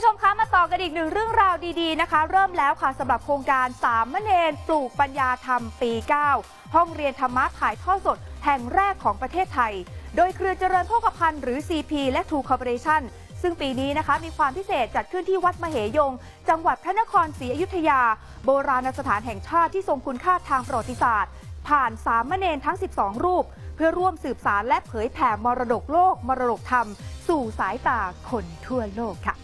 ผู้ชมคะมาต่อกันอีกหนึ่งเรื่องราวดีๆนะคะ เริ่มแล้วค่ะสำหรับโครงการสามเณรปลูกปัญญาธรรมปี 9 ห้องเรียนธรรมะถ่ายท่อสด แห่งแรกของประเทศไทย โดยเครือเจริญโภคภัณฑ์หรือ CP และ True Corporation ซึ่งปีนี้นะคะมีความพิเศษจัดขึ้นที่วัดมเหยง จังหวัดพระนครศรีอยุธยา โบราณสถานแห่งชาติที่ทรงคุณค่าทางประวัติศาสตร์ ผ่านสามเณรทั้ง 12 รูป เพื่อร่วมสืบสารและเผยแผ่มรดกโลก มรดกธรรม สู่สายตาคนทั่วโลกค่ะ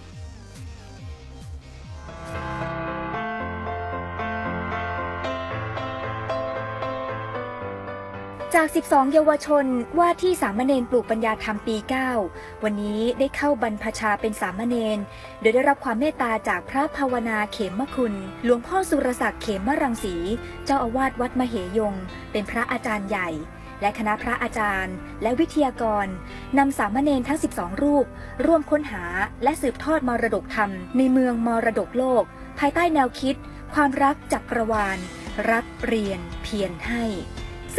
จาก 12 เยาวชนว่าที่สามเณรปลูกปัญญาธรรมปี 9 วันนี้ได้เข้าบรรพชาเป็นสามเณรโดยได้รับความเมตตาจากพระภาวนาเขมคุณ หลวงพ่อสุรศักดิ์เขมรังสี เจ้าอาวาสวัดมเหยง เป็นพระอาจารย์ใหญ่ และคณะพระอาจารย์ และวิทยากรนำสามเณรทั้ง 12 รูป ร่วมค้นหาและสืบทอดมรดกธรรม ในเมืองมรดกโลก ภายใต้แนวคิด ความรักจักรวาล รักเรียนเพียรให้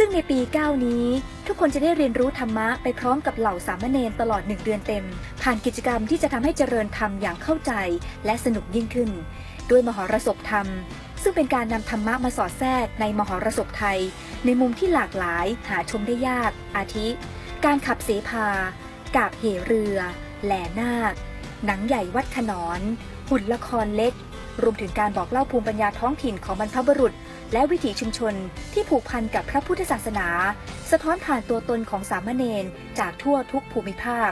ซึ่งในปี 9 นี้ ทุกคนจะได้เรียนรู้ธรรมะไปพร้อมกับเหล่าสามเณรตลอด 1 เดือนเต็ม ผ่านกิจกรรมที่จะทำให้เจริญธรรมอย่างเข้าใจ และสนุกยิ่งขึ้น ด้วยมหรสพธรรม ซึ่งเป็นการนำธรรมะมาสอดแทรกในมหรสพไทย ในมุมที่หลากหลายหาชมได้ยาก อาทิ การขับเสพากาบเหเรือ แหล่นาค หนังใหญ่วัดขนอน หุ่นละครเล็ก รวมถึงการบอกเล่าภูมิปัญญาท้องถิ่นของบรรพบุรุษ และวิถีชุมชนที่ผูกพันกับพระพุทธศาสนา สะท้อนผ่านตัวตนของสามเณรจากทั่วทุกภูมิภาค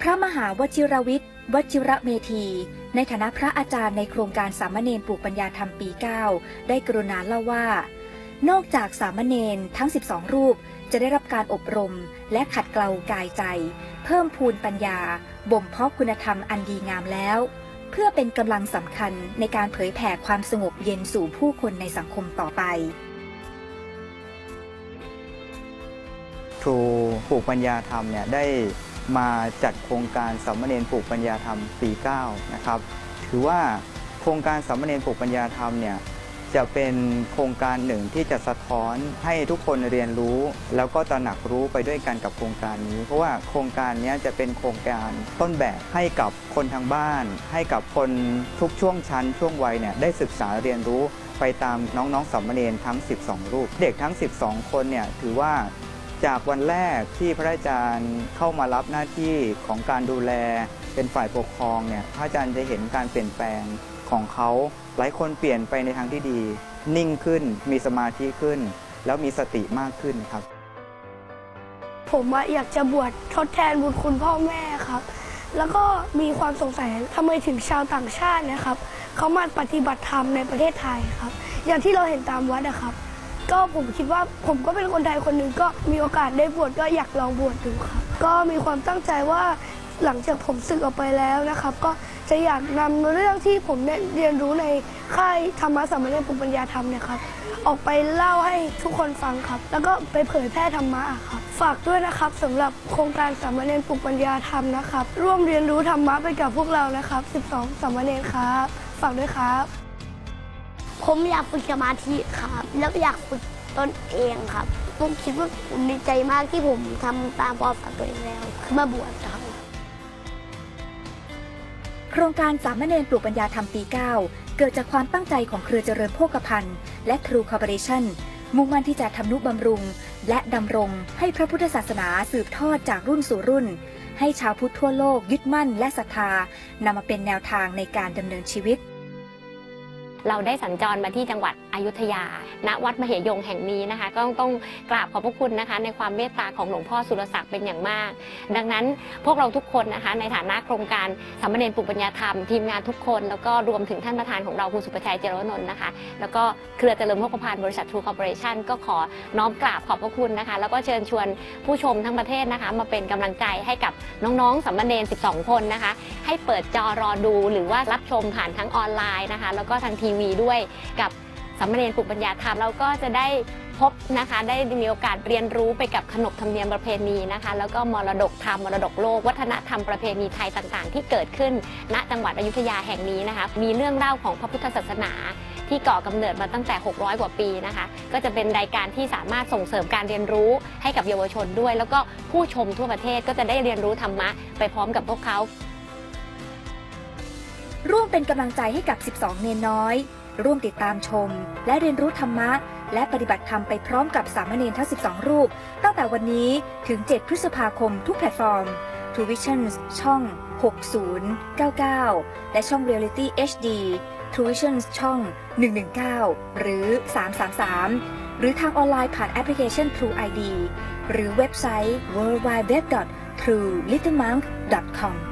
พระมหาวชิรวิทย์วชิระเมธี ในฐานะพระอาจารย์ในโครงการสามเณรปลูกปัญญาธรรมปี 9 ได้กรุณาเล่าว่า นอกจากสามเณรทั้ง 12 รูปจะได้รับการอบรมและขัดเกลากายใจ เพิ่มพูนปัญญาบ่มเพาะคุณธรรมอันดีงามแล้ว เพื่อเป็นกำลังสำคัญในการเผยแผ่ความสงบเย็นสู่ผู้คนในสังคมต่อไป ครูปลูกปัญญาธรรมเนี่ยได้มาจัดโครงการสามเณรปลูกปัญญาธรรมปี 9 นะครับ ถือว่าโครงการสามเณรปลูกปัญญาธรรมเนี่ย จะเป็นโครงการหนึ่งที่จะสะท้อนให้ทุกคนเรียนรู้ แล้วก็ตระหนักรู้ไปด้วยกันกับโครงการนี้ เพราะว่าโครงการนี้จะเป็นโครงการต้นแบบให้กับคนทางบ้าน ให้กับคนทุกช่วงชั้นช่วงวัยเนี่ยได้ศึกษาเรียนรู้ไปตามน้องๆสามเณรทั้ง 12 รูป เด็กทั้ง 12 คนเนี่ยถือว่าจากวันแรกที่พระอาจารย์เข้ามารับหน้าที่ของการดูแลเป็นฝ่ายปกครองเนี่ยพระอาจารย์จะเห็นการเปลี่ยนแปลง ของเขา หลายคนเปลี่ยนไปในทางที่ดี นิ่งขึ้น มีสมาธิขึ้น แล้วมีสติมากขึ้นครับ ผมอยากจะบวชทดแทนบุญคุณพ่อแม่ครับ แล้วก็มีความสงสัยทำไมถึงชาวต่างชาตินะครับเขามาปฏิบัติธรรมในประเทศไทยครับ อย่างที่เราเห็นตามวัดนะครับ ก็ผมคิดว่าผมก็เป็นคนไทยคนหนึ่งก็มีโอกาสได้บวชก็อยากลองบวชดูครับ ก็มีความตั้งใจว่า หลังจากผมศึกออกไปแล้วนะครับ ก็จะอยากนำเรื่องที่ผมได้เรียนรู้ในค่ายธรรมะสามเณรปุญปัญญาธรรมเนี่ยครับออกไปเล่าให้ทุกคนฟังครับ แล้วก็ไปเผยแพร่ธรรมะครับฝากด้วยนะครับสำหรับโครงการสามเณรปลุกปัญญาธรรมนะครับ ร่วมเรียนรู้ธรรมะไปกับพวกเรานะครับ 12 สามเณรครับ ฝากด้วยครับ ผมอยากฝึกสมาธิครับ แล้วอยากฝึกตนเองครับ ผมคิดว่าผมดีใจมากที่ผมทำตามความฝันตัวเองแล้วคือมาบวชครับ โครงการสามเณรปลูกปัญญาธรรมปี 9 เกิดจากความตั้งใจของเครือเจริญโภคภัณฑ์และทรูคอร์ปอเรชั่นมุ่งมั่นที่จะทำนุบำรุง และดำรงให้พระพุทธศาสนาสืบทอดจากรุ่นสู่รุ่น ให้ชาวพุทธทั่วโลกยึดมั่นและศรัทธานำมาเป็นแนวทางในการดำเนินชีวิต เราได้สัญจรมาที่จังหวัดอยุธยา ณ วัดมเหยงแห่งนี้นะคะ ก็ต้องกราบขอบพระคุณนะคะ ในความเมตตาของหลวงพ่อสุรศักดิ์เป็นอย่างมาก ดังนั้นพวกเราทุกคนนะคะ ในฐานะโครงการสามเณรปลุกปัญญาธรรม ทีมงานทุกคน แล้วก็รวมถึงท่านประธานของเราคุณสุประชัยเจริญนนท์นะคะ แล้วก็เครือเจริญโภคภัณฑ์บริษัททรูคอร์ปอเรชั่นก็ขอน้อมกราบขอบพระคุณนะคะ แล้วก็เชิญชวนผู้ชมทั้งประเทศนะคะ มาเป็นกำลังใจให้กับน้องๆสามเณร12 คนนะคะ ให้เปิดจอรอดูหรือว่ารับชมผ่านทั้งออนไลน์นะคะ แล้วก็ทางทีวีด้วยกับสามเณรปลุกปัญญาธรรมเราก็จะได้พบนะคะ ได้มีโอกาสเรียนรู้ไปกับขนบธรรมเนียมประเพณีนะคะ แล้วก็มรดกธรรมมรดกโลก วัฒนธรรมประเพณีไทยต่างๆ ที่เกิดขึ้น ณจังหวัดอยุธยาแห่งนี้นะคะ มีเรื่องเล่าของพระพุทธศาสนาที่ก่อกำเนิดมาตั้งแต่ 600 กว่าปีนะคะ ก็จะเป็นรายการที่สามารถส่งเสริมการเรียนรู้ให้กับเยาวชนด้วย แล้วก็ผู้ชมทั่วประเทศก็จะได้เรียนรู้ธรรมะไปพร้อมกับพวกเขา ร่วมเป็นกำลังใจให้กับ 12 เนนน้อย ร่วมติดตามชม และเรียนรู้ธรรมะ และปฏิบัติธรรมไปพร้อมกับสามเณรทั้ง 12 รูป ตั้งแต่วันนี้ถึง 7 พฤษภาคมทุกแพลตฟอร์ม t u v i s i o n ช่อง 6099 และช่อง Reality HD t u v i s i o n ช่อง 119 หรือ 333 หรือทางออนไลน์ผ่านแอปพลิเคชัน True ID หรือเว็บไซต์ www.truelittlemonk.com